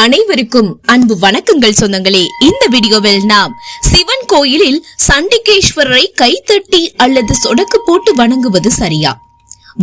அனைவருக்கும் அன்பு வணக்கங்கள் சொந்தங்களே. இந்த வீடியோவில் நாம் சிவன் கோயிலில் சண்டிகேஸ்வரரை கைத்தட்டி அல்லது சொடக்கு போட்டு வணங்குவது சரியா?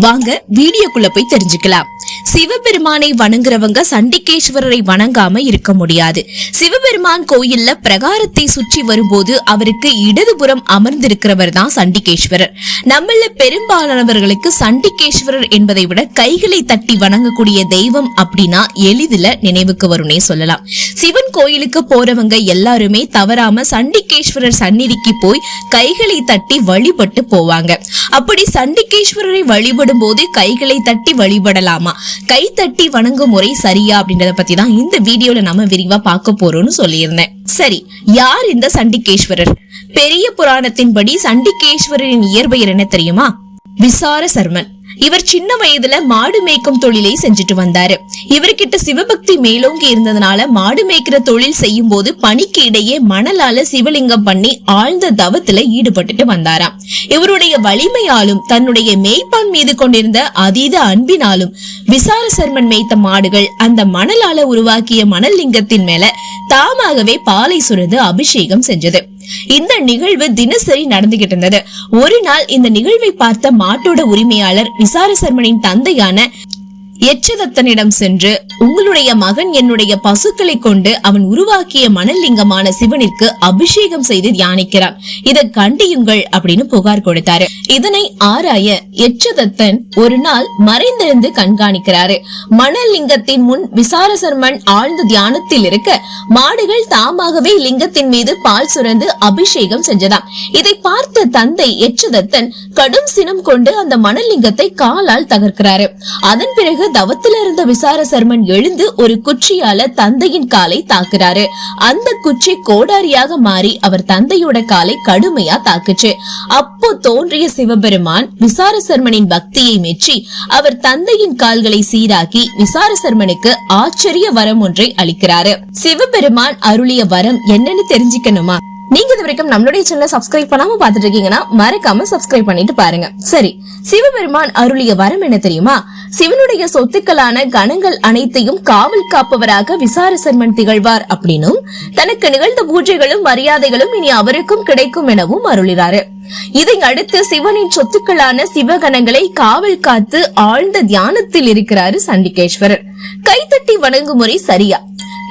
வாங்க வீடியோக்குள்ள போய் தெரிஞ்சுக்கலாம். சிவபெருமானை வணங்குறவங்க சண்டிகேஸ்வரரை வணங்காம இருக்க முடியாது. சிவபெருமான் கோயில்ல பிரகாரத்தை சுற்றி வரும்போது அவருக்கு இடதுபுறம் அமர்ந்திருக்கிறவர் தான் சண்டிகேஸ்வரர். நம்மள பெரும்பாலானவர்களுக்கு சண்டிகேஸ்வரர் என்பதை விட கைகளை தட்டி வணங்கக்கூடிய தெய்வம் அப்படின்னா எளிதில் நினைவுக்கு வரும்னே சொல்லலாம். சிவன் கோயிலுக்கு போறவங்க எல்லாருமே தவறாம சண்டிகேஸ்வரர் சந்நிதிக்கு போய் கைகளை தட்டி வழிபட்டு போவாங்க. அப்படி சண்டிகேஸ்வரரை வழிபடும் போது கைகளை தட்டி வழிபடலாமா? கைத்தட்டி வணங்கும் முறை சரியா அப்படின்றத பத்தி தான் இந்த வீடியோல நம்ம விரிவா பார்க்க போறோம்னு சொல்லியிருந்தேன். சரி யார் இந்த சண்டிகேஸ்வரர்? பெரிய புராணத்தின்படி சண்டிகேஸ்வரரின் இயற்பெயர் என்ன தெரியுமா? விசார சர்மன். இவர் சின்ன வயதுல மாடு மேய்க்கும் தொழிலை செஞ்சுட்டு வந்தாரு. இவர்கிட்ட சிவபக்தி மேலோங்கி இருந்ததுனால மாடு மேய்க்கிற தொழில் செய்யும் போது பணிக்கு இடையே மணலால சிவலிங்கம் பண்ணி ஆழ்ந்த தவத்துல ஈடுபட்டுட்டு வந்தாராம். இவருடைய வலிமையாலும் தன்னுடைய மேய்ப்பான் மீது கொண்டிருந்த அதீத அன்பினாலும் விசார சர்மன் மேய்த்த மாடுகள் அந்த மணலால உருவாக்கிய மணல் லிங்கத்தின் மேல தாமாகவே பாலை சுரந்து அபிஷேகம் செஞ்சது. இந்த நிகழ்வு தினசரி நடந்துகிட்டு இருந்தது. ஒரு நாள் இந்த நிகழ்வை பார்த்த மாட்டோட உரிமையாளர் விசார சர்மனின் தந்தையான எச்சதத்தனிடம் சென்று உங்களுடைய மகன் என்னுடைய பசுக்களை கொண்டு அவன் உருவாக்கிய மணலிங்கமான சிவனிற்கு அபிஷேகம் செய்து தியானிக்கிறான். இதை கண்டியுங்கள் அப்படின்னு புகார் கொடுத்தாரு. இதனை ஆராய எச்சதத்தன் ஒரு நாள் மறைந்திருந்து கண்காணிக்கிறாரு. மணல் லிங்கத்தின் முன் விசாரசர்மன் ஆழ்ந்த தியானத்தில் இருக்க மாடுகள் தாமாகவே லிங்கத்தின் மீது பால் சுரந்து அபிஷேகம் செஞ்சதாம். இதை பார்த்த தந்தை எச்சதத்தன் கடும் சினம் கொண்டு அந்த மணல் லிங்கத்தை காலால் தகர்க்கிறாரு. அதன் பிறகு தவத்தில் இருந்த விசார சர்மன் எழுந்து ஒரு குச்சியால தந்தையின் காலை தாக்குறாரு. அந்த குச்சி கோடாரியாக மாறி அவர் தந்தையோட காலை கடுமையா தாக்குச்சு. அப்போ தோன்றிய சிவபெருமான் விசார சர்மனின் பக்தியை மெச்சி அவர் தந்தையின் கால்களை சீராக்கி விசார சர்மனுக்கு ஆச்சரிய வரம் ஒன்றை அளிக்கிறாரு. சிவபெருமான் அருளிய வரம் என்னன்னு தெரிஞ்சுக்கணுமா? நீங்க இது வரைக்கும் நம்மளுடைய சேனலை சப்ஸ்கிரைப் பண்ணாம பாத்துட்டு இருக்கீங்கன்னா மறக்காம சப்ஸ்கிரைப் பண்ணிட்டு பாருங்க. சரி சிவபெருமான் அருளிய வரம் என்ன தெரியுமா? சிவனுடைய சொத்துக்களான கணங்கள் அனைத்தையும் காவல் காப்பவராக விசாரசர்மன் திகழ்வார் அப்படின்னும் தனக்கு நிகழ்ந்த பூஜைகளும் மரியாதைகளும் இனி அவருக்கும் கிடைக்கும் எனவும் அருளிறாரு இதை அடுத்து சிவனின் சொத்துக்களான சிவகணங்களை காவல் காத்து ஆழ்ந்த தியானத்தில் இருக்கிறாரு சண்டிகேஸ்வரர். கைத்தட்டி வணங்கும் முறை சரியா?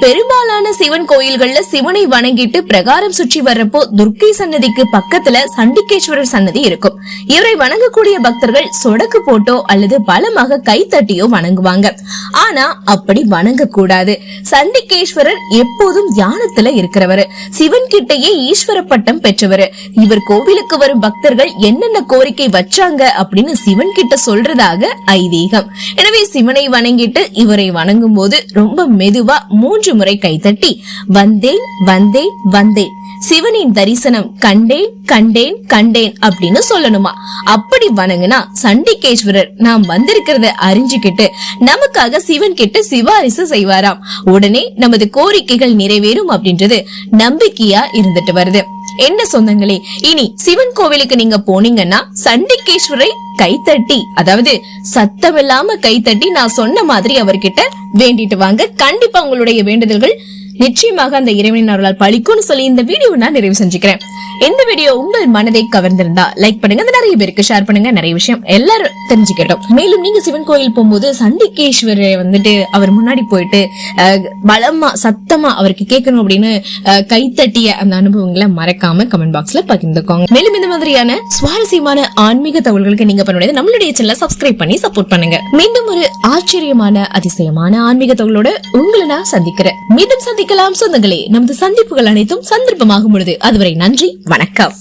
பெரும்பாலான சிவன் கோயில்கள்ல சிவனை வணங்கிட்டு பிரகாரம் சுற்றி வர்றப்போ துர்க்கை சன்னதிக்கு பக்கத்துல சண்டிகேஸ்வரர் சன்னதி இருக்கும். இவரை வணங்கக்கூடிய பக்தர்கள் சொடக்கு போட்டோ அல்லது பலமாக கை தட்டியோ வணங்குவாங்க. ஆனா அப்படி வணங்க கூடாது சண்டிகேஸ்வரர் எப்போதும் தியானத்துல இருக்கிறவர். சிவன் கிட்டேயே ஈஸ்வர பட்டம் பெற்றவர். இவர் கோவிலுக்கு வரும் பக்தர்கள் என்னென்ன கோரிக்கை வச்சாங்க அப்படின்னு சிவன் கிட்ட சொல்றதாக ஐதீகம். எனவே சிவனை வணங்கிட்டு இவரை வணங்கும் போது ரொம்ப மெதுவா மூன்று முறை கைதட்டி வந்தேன் வந்தேன் வந்தேன் சிவனின் தரிசனம் கண்டேன் கண்டேன் கண்டேன் அப்படின்னு சொல்லணுமா? அப்படி வணங்குனா சண்டிகேஸ்வரர் நாம் வந்திருக்கிறத அறிஞ்சுக்கிட்டு நமக்காக சிவன் கிட்ட சிபாரிசு செய்வாராம். உடனே நமது கோரிக்கைகள் நிறைவேறும் அப்படின்றது நம்பிக்கையா இருந்துட்டு வருது. என்ன சொந்தங்களே இனி சிவன் கோவிலுக்கு நீங்க போனீங்கன்னா சண்டிகேஸ்வரை கைத்தட்டி அதாவது சத்தமில்லாம கைத்தட்டி நான் சொன்ன மாதிரி அவர்கிட்ட வேண்டிட்டு வாங்க. கண்டிப்பா உங்களுடைய வேண்டுதல்கள் நிச்சயமாக அந்த இறைவனின் அவர்களால் பழிக்கும்னு சொல்லி இந்த வீடியோ நான் நிறைவு செஞ்சுக்கிறேன். இந்த வீடியோ உங்கள் மனதை கவர்ந்திருந்தா லைக் பண்ணுங்க. நிறைய பேருக்கு ஷேர் பண்ணுங்க. நிறைய விஷயம் எல்லாரும் தெரிஞ்சுக்கிட்டோம். மேலும் நீங்க சிவன் கோயில் போகும்போது சண்டிகேஸ்வரரை வந்துட்டு அவர் முன்னாடி போயிட்டு பலமா சத்தமா அவருக்கு கேட்கணும் அப்படின்னு கைத்தட்டிய அந்த அனுபவங்களை மறக்காம கமெண்ட் பாக்ஸ்ல பகிர்ந்துக்கோங்க. மேலும் இந்த மாதிரியான சுவாரஸ்யமான ஆன்மீக தகவல்களுக்கு நீங்க பண்ண முடியாது நம்மளுடைய சேனலை சப்ஸ்கிரைப் பண்ணி சப்போர்ட் பண்ணுங்க. மீண்டும் ஒரு ஆச்சரியமான அதிசயமான ஆன்மீக தகவலோட உங்களை நான் சந்திக்கிறேன். மீண்டும் சந்திக்கலாம் சொந்தங்களே. நமது சந்திப்புகள் அனைத்தும் சந்தர்ப்பமாகும் பொழுது. அதுவரை நன்றி. வணக்கம்.